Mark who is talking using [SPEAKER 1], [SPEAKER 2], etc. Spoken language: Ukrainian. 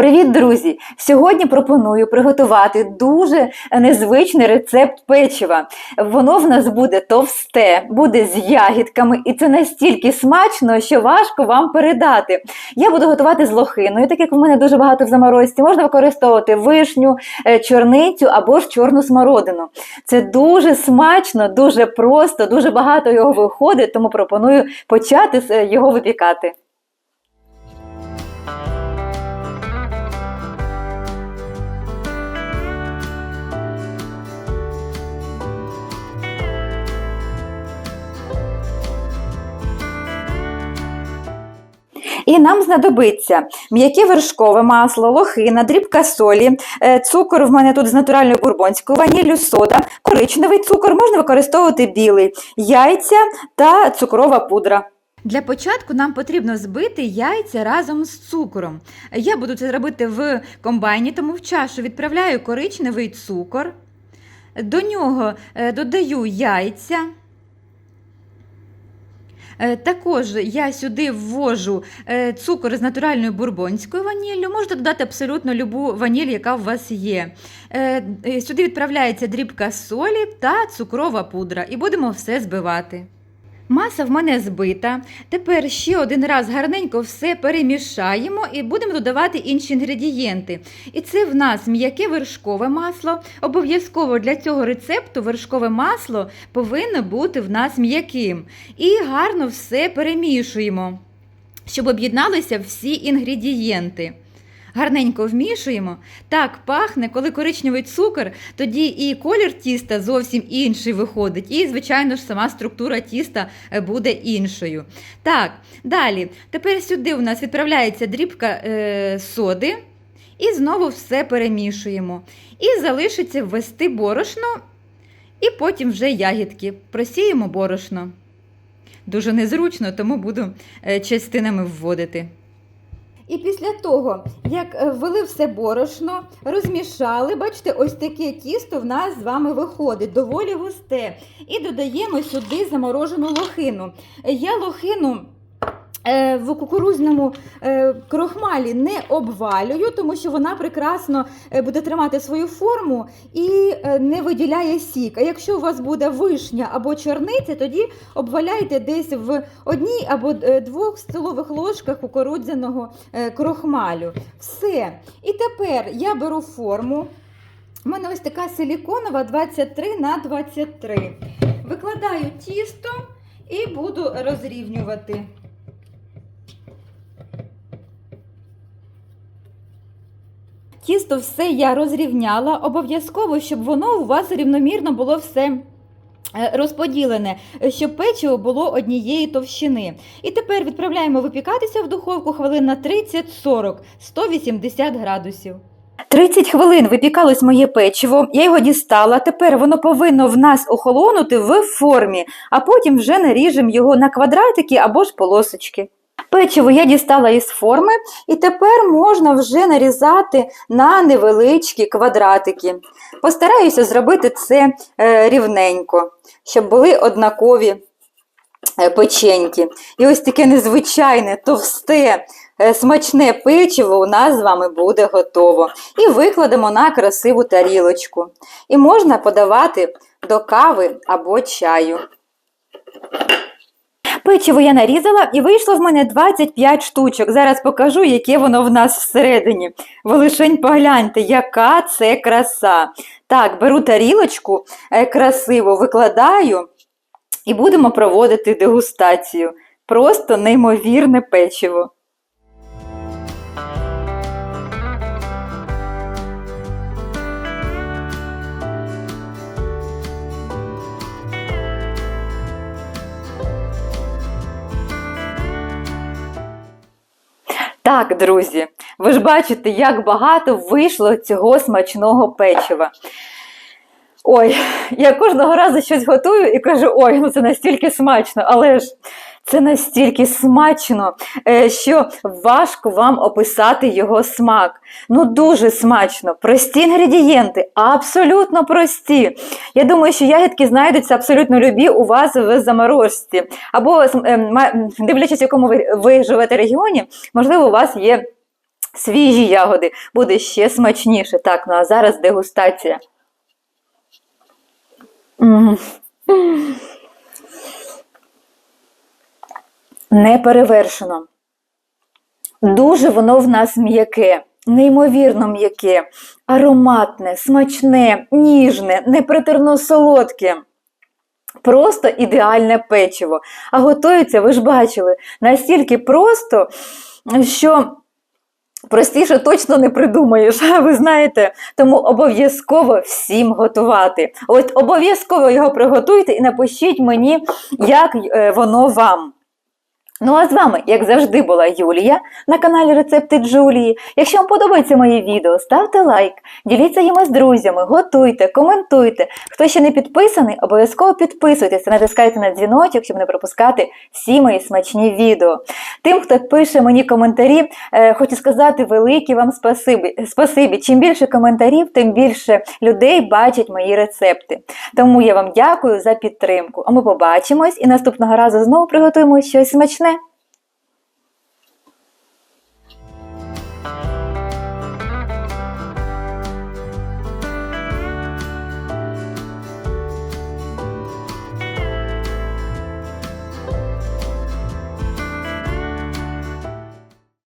[SPEAKER 1] Привіт, друзі! Сьогодні пропоную приготувати дуже незвичний рецепт печива. Воно в нас буде товсте, буде з ягідками, і це настільки смачно, що важко вам передати. Я буду готувати з лохиною, так як в мене дуже багато в заморозці. Можна використовувати вишню, е, чорницю або ж чорну смородину. Це дуже смачно, дуже просто, дуже багато його виходить, тому пропоную почати е, його випікати. І нам знадобиться м'яке вершкове масло, лохина, дрібка солі, е, цукор в мене тут з натуральною бурбонською ваніллю, сода, коричневий цукор, можна використовувати білий, яйця та цукрова пудра. Для початку нам потрібно збити яйця разом з цукром. Я буду це робити в комбайні, тому в чашу відправляю коричневий цукор. До нього е, додаю яйця. Е, Також я сюди ввожу е, цукор з натуральною бурбонською ваніллю. Можете додати абсолютно любу ваніль, яка у вас є. Е, Сюди відправляється дрібка солі та цукрова пудра, і будемо все збивати. Маса в мене збита. Тепер ще один раз гарненько все перемішаємо і будемо додавати інші інгредієнти. І це в нас м'яке вершкове масло. Обов'язково для цього рецепту вершкове масло повинно бути в нас м'яким. І гарно все перемішуємо, щоб об'єдналися всі інгредієнти. Гарненько вмішуємо. Так пахне, коли коричневий цукор, тоді і колір тіста зовсім інший виходить, і, звичайно ж, сама структура тіста е, буде іншою. Так, далі. Тепер сюди у нас відправляється дрібка е, соди, і знову все перемішуємо. І залишиться ввести борошно, і потім вже ягідки. Просіємо борошно. Дуже незручно, тому буду е, частинами вводити. І після того, як е, ввели все борошно, розмішали, бачите, ось таке тісто в нас з вами виходить, доволі густе. І додаємо сюди заморожену лохину. Я лохину. Е, В кукурузному е, крохмалі не обвалюю, тому що вона прекрасно е, буде тримати свою форму і не виділяє сік. А якщо у вас буде вишня або чорниця, тоді обваляйте десь в одній або двох столових ложках кукурудзяного крохмалю. Все. І тепер я беру форму. У мене ось така силіконова 23 на 23. Викладаю тісто і буду розрівнювати. Тісто все я розрівняла. Обов'язково, щоб воно у вас рівномірно було все. е, Розподілене, щоб печиво було однієї товщини. І тепер відправляємо випікатися в духовку хвилин на 30-40, 180 градусів. 30 хвилин випікалось моє печиво, я його дістала. Тепер воно повинно в нас охолонути в формі, а потім вже наріжемо його на квадратики або ж полосочки. Печиво я дістала із форми, і тепер можна вже нарізати на невеличкі квадратики. Постараюся зробити це е, рівненько, щоб були однакові е, печеньки. І ось таке незвичайне, товсте, е, смачне печиво у нас з вами буде готово. І викладемо на красиву тарілочку. І можна подавати до кави або чаю. Печиво я нарізала і вийшло в мене 25 штучок. Зараз покажу, яке воно в нас всередині. Ви лишень погляньте, яка це краса. Так, беру тарілочку е, красиво, викладаю і будемо проводити дегустацію. Просто неймовірне печиво. Так, друзі, ви ж бачите, як багато вийшло цього смачного печива. Ой, я кожного разу щось готую і кажу, ой, ну це настільки смачно, але ж це настільки смачно, е, що важко вам описати його смак. Ну, дуже смачно, прості інгредієнти, абсолютно прості. Я думаю, що ягідки знайдуться абсолютно любі у вас в заморозці. Або, дивлячись, в якому ви, ви живете регіоні, можливо, у вас є свіжі ягоди, буде ще смачніше. Так, ну а зараз дегустація. М. Не перевершено. Дуже воно в нас м'яке, неймовірно м'яке, ароматне, смачне, ніжне, непритерно солодке. Просто ідеальне печиво. А готується, ви ж бачили, настільки просто, що простіше точно не придумаєш, ви знаєте. Тому обов'язково всім готувати. От обов'язково його приготуйте і напишіть мені, як е, воно вам. Ну а з вами, як завжди, була Юлія на каналі Рецепти Джулії. Якщо вам подобається моє відео, ставте лайк, діліться їми з друзями, готуйте, коментуйте. Хто ще не підписаний, обов'язково підписуйтесь натискайте на дзвіночок, щоб не пропускати всі мої смачні відео. Тим, хто пише мені коментарі, е, хочу сказати велике вам спасибі. спасибі. Чим більше коментарів, тим більше людей бачать мої рецепти. Тому я вам дякую за підтримку. А ми побачимось і наступного разу знову приготуємо щось смачне.